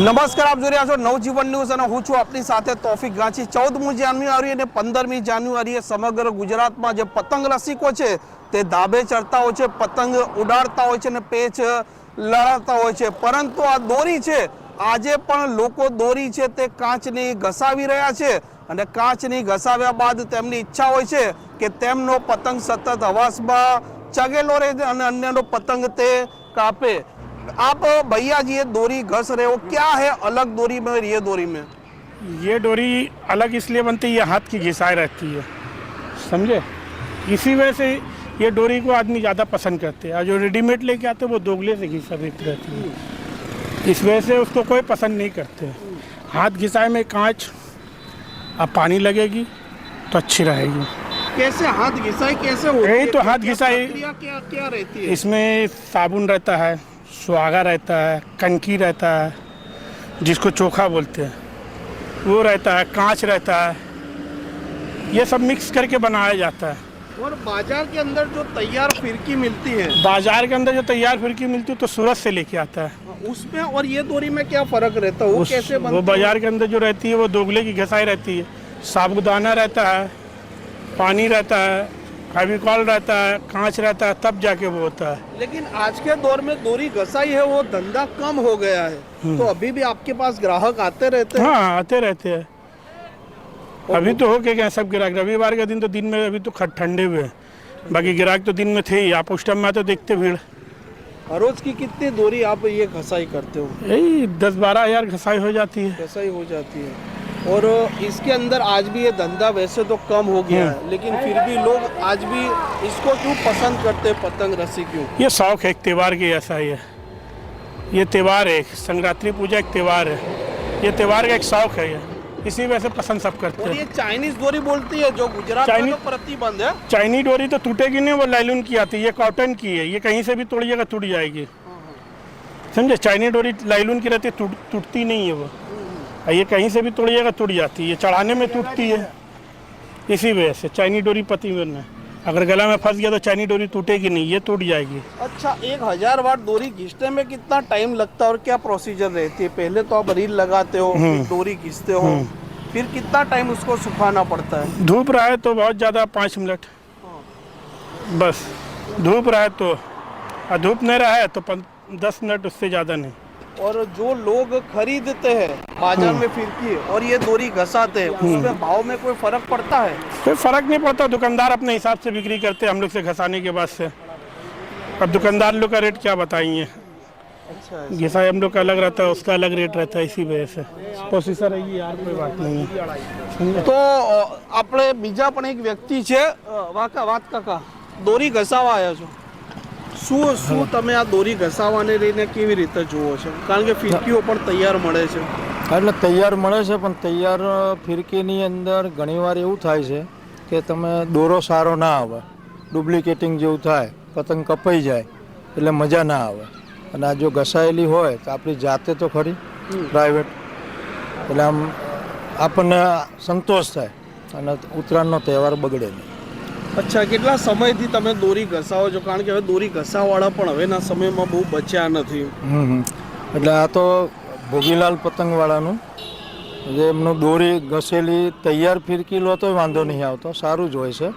નમસ્કાર, આપ જોઈ રહ્યા છો નવજીવન ન્યૂઝ અને હું છું આપની સાથે તોફિક ગાંચી. ચૌદમી જાન્યુઆરી અને પંદરમી જાન્યુઆરીએ સમગ્ર ગુજરાતમાં જે પતંગ રસિકો છે, તે ધાબે ચડતા હોય છે, પતંગ ઉડાડતા હોય છે અને પેચ લડાતા હોય છે. પરંતુ આ દોરી છે, આજે પણ લોકો દોરી છે, તે કાચની ઘસાવી રહ્યા છે અને કાચની ઘસાવ્યા બાદ તેમની ઈચ્છા હોય છે કે તેમનો પતંગ સતત હવાસમાં ચગેલો રહે અને અન્યનો પતંગ તે કાપે. आप भैया जी ये डोरी घस रहे हो क्या है अलग डोरी में और ये डोरी में? ये डोरी अलग इसलिए बनती है ये हाथ की घिसाई रहती है। समझे? इसी वजह से ये डोरी को आदमी ज़्यादा पसंद करते हैं। और जो रेडीमेड लेके आते हैं वो दोगले से घिसा रहती रहती है। इस वजह से उसको कोई पसंद नहीं करते। हाथ घिसाए में कांच अब पानी लगेगी तो अच्छी रहेगी। कैसे हाथ घिसाई कैसे होती है? तो हाथ घिसाई- क्या क्या रहती है? इसमें साबुन रहता है सुहागा रहता है कंकी रहता है जिसको चोखा बोलते हैं। वो रहता है कांच रहता है। ये सब मिक्स करके बनाया जाता है। और बाज़ार के अंदर जो तैयार फिरकी मिलती है। बाज़ार के अंदर जो तैयार फिरकी मिलती है तो सूरत से लेके आता है। उसमें और ये डोरी में क्या फ़र्क रहता है? वो कैसे बनती वो बाज़ार के अंदर जो रहती है वो दोगले की घसाई रहती है। साबुदाना रहता है पानी रहता है फेविकॉल रहता है कांच रहता है तब जाके वो होता है। लेकिन आज के दौर में डोरी घसाई है वो धंधा कम हो गया है। तो अभी भी आपके पास ग्राहक आते रहते हैं? हाँ आते रहते हैं। अभी तो हो के क्या सब ग्राहक रविवार के दिन तो दिन में अभी तो खट ठंडे हुए हैं। बाकी ग्राहक तो दिन में थे ही आप उस टाइम में तो देखते भीड़। हर रोज की कितनी दूरी आप ये घसाई करते हो? यही दस बारह हज़ार घसाई हो जाती है। घसाई हो जाती है। और इसके अंदर आज भी ये धंधा वैसे तो कम हो गया हम्म। है लेकिन फिर भी लोग आज भी इसको क्यों पसंद करते हैं पतंग रस्सी क्यों? ये शौक है एक त्यौहार की ऐसा ही है। ये त्यौहार है संक्रांति पूजा एक त्यौहार है। ये त्यौहार का एक शौक है ये इसी वजह से पसंद सब करते हैं। ये चाइनीज़ डोरी बोलती है जो गुजरात में चाइनीज- तो प्रतिबंध है। चाइनी डोरी तो टूटेगी नहीं वो लाइलून की आती है ये कॉटन की है ये कहीं से भी तोड़िएगा टूट जाएगी। समझे? चाइनीज़ डोरी लाइलून की रहती है टूटती नहीं है वो। ये कहीं से भी तोड़िएगा टूट जाती है। ये चढ़ाने में टूटती है। इसी वजह से चाइनी डोरी पति में अगर गला में फंस गया तो चाइनी डोरी टूटेगी नहीं ये टूट जाएगी। अच्छा एक हज़ार वाट डोरी घिसने में कितना टाइम लगता है और क्या प्रोसीजर रहती है? पहले तो आप रील लगाते हो डोरी घिसते हो फिर कितना टाइम उसको सुखाना पड़ता है? धूप रहा है तो बहुत ज़्यादा पाँच मिनट। बस धूप रहा है तो धूप नहीं रहा है तो दस मिनट उससे ज़्यादा नहीं। और जो लोग खरीदते हैं बाजार में फिरकी और ये डोरी घसाते हैं उसमें भाव में कोई फर्क पड़ता है कोई फर्क नहीं पड़ता दुकानदार अपने हिसाब से बिक्री करते हैं हम लोग से घसाने के बाद से अब दुकानदार लोग का रेट क्या बताएंगे अच्छा घिसा हम लोग का अलग रहता है उसका अलग रेट रहता है इसी वजह से कोशिश रहेगी यार कोई बात नहीं है તો અ, આપણે બીજા પણ એક વ્યક્તિ છે અ, વાકા વાત કાકા દોરી ઘસાવા આવ્યા છો શું શું તમે આ દોરી ઘસાવાને લઈને કેવી રીતે જુઓ છો? કારણ કે ફિરકીઓ પણ તૈયાર મળે છે. એટલે તૈયાર મળે છે પણ તૈયાર ફિરકીની અંદર ઘણીવાર એવું થાય છે કે તમે દોરો સારો ના આવે ડુપ્લિકેટિંગ જેવું થાય પતંગ કપાઈ જાય એટલે મજા ના આવે. અને આ જો ઘસાયેલી હોય તો આપણી જાતે તો ખરી પ્રાઇવેટ એટલે આમ આપણને સંતોષ થાય અને ઉત્તરાયણનો તહેવાર બગડે નહીં. અચ્છા કેટલા સમયથી તમે દોરી ઘસાવો છો? કારણ કે હવે દોરી ઘસાવાળા પણ હવેના સમયમાં બહુ બચ્યા નથી. એટલે આ તો ભોગીલાલ પતંગવાળાનું. જે એમનું દોરી ઘસેલી તૈયાર ફિરકી લો તો વાંધો નહીં આવતો. સારું જ હોય છે.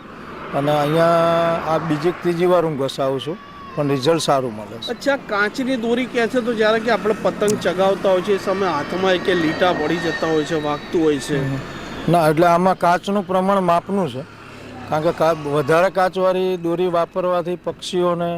અને અહીંયા આ બીજી ત્રીજી વાર હું ઘસાવું છું પણ રિઝલ્ટ સારું મળે છે. અચ્છા કાચની દોરી કહે છે તો જ્યારે કે આપણે પતંગ ચગાવતા હોય છે એ સમયે હાથમાં કે લીટા પડી જતા હોય છે વાગતું હોય છે. ના એટલે આમાં કાચનું પ્રમાણ માપનું છે. કારણ કે વધારે કાચવાળી દોરી વાપરવાથી પક્ષીઓને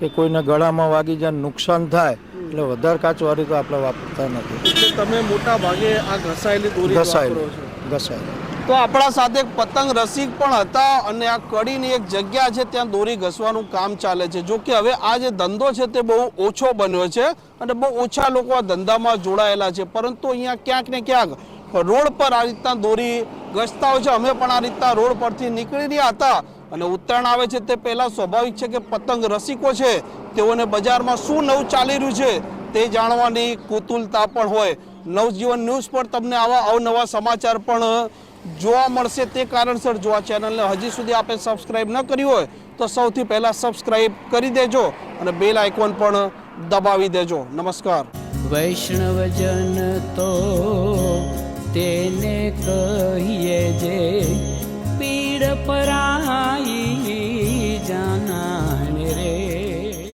કે કોઈને ગળામાં વાગી જાય નુકસાન થાય એટલે વધારે કાચવાળી તો આપણે વાપરતા નથી. તમે મોટા ભાગે આ ઘસાયેલી દોરી ઘસાયેલી ઘસાયેલું. તો આપણા સાથે એક પતંગ રસિક પણ હતા અને આ કડીની એક જગ્યા છે ત્યાં દોરી ઘસવાનું કામ ચાલે છે. જો કે હવે આ જે ધંધો છે તે બહુ ઓછો બન્યો છે અને બહુ ઓછા લોકો આ ધંધામાં જોડાયેલા છે. પરંતુ અહીંયા ક્યાંક ને ક્યાંક રોડ પર આ રીતના દોરી હોય છે. અમે પણ આ રીતના રોડ પરથી નીકળી રહ્યા હતા અને ઉત્તરાયણ આવે છે તે પહેલાં સ્વાભાવિક છે કે પતંગ રસિકો છે. તેઓને બજારમાં શું નવું ચાલી રહ્યું છે તે જાણવાની કુતુલતા પણ હોય. નવજીવન ન્યૂઝ પર તમને આવા અવનવા સમાચાર પણ જોવા મળશે તે કારણસર જો આ ચેનલને હજી સુધી આપણે સબસ્ક્રાઈબ ન કરી હોય તો સૌથી પહેલાં સબસ્ક્રાઈબ કરી દેજો અને બેલ આઇકોન પણ દબાવી દેજો. નમસ્કાર. વૈષ્ણવજન તો તેને કહીએ